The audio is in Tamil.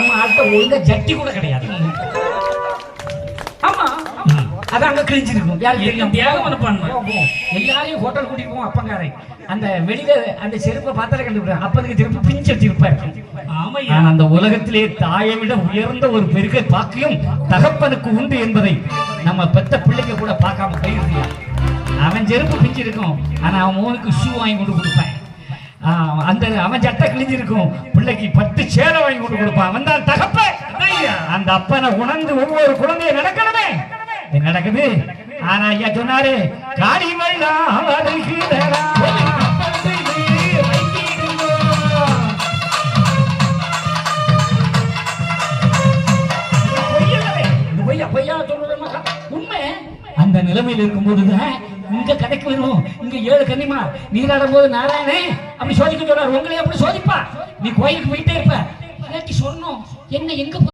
நம்ம ஆட்ட ஒழுங்கா ஜட்டி கூட கிடையாது. ஆமா. அது அங்க கிழிஞ்சிருக்கும். யாருக்கு தெரியும்? தியாகம் பண்ண எல்லாரையும் ஹோட்டல் கூட்டிட்டு போவோம் அப்பங்காரன் அந்த வெளியில அந்த செருப்பை பார்த்தாலே கண்டுபிடிப்பாங்க அப்பதுக்கு செருப்பு பிஞ்சு வச்சிருப்பாரு ஆமையா? நான் அந்த உலகத்திலே தாயை விட உயர்ந்த ஒரு பெருக பாக்கியம் தகப்பனுக்கு உண்டு என்பதை நம்ம பெத்த பிள்ளைங்க கூட பார்க்காம கையிருந்தியா அவன் செருப்பு பிஞ்சிருக்கும். ஆனா அவன் மோனுக்கு ஷூ வாங்கி கொண்டு கொடுப்பேன். அந்த அவன் சட்டை கிழிஞ்சிருக்கும். பிள்ளைக்கு பட்டு சேலை வாங்கி கொண்டு கொடுப்பான். அவன் தான் தகப்பன் அதையா அந்த அப்பனை உணர்ந்து ஒவ்வொரு குழந்தைய நடக்கணுமே. நடக்குது. ஆனா ஐயா சொன்னாரு காளி மக்கா. உண்மை. அந்த நிலைமையில் இருக்கும்போதுதான் இங்க கதைக்கு வருவோம் இங்க ஏழு கன்னிமா நீராடும் போது நாராயணே அப்படி சோதிக்க சொல்றாரு. உங்களே அப்படி சோதிப்பா? நீ கோயிலுக்கு போயிட்டே இருப்ப. இல்லாட்டி சொன்னோம் என்ன எங்க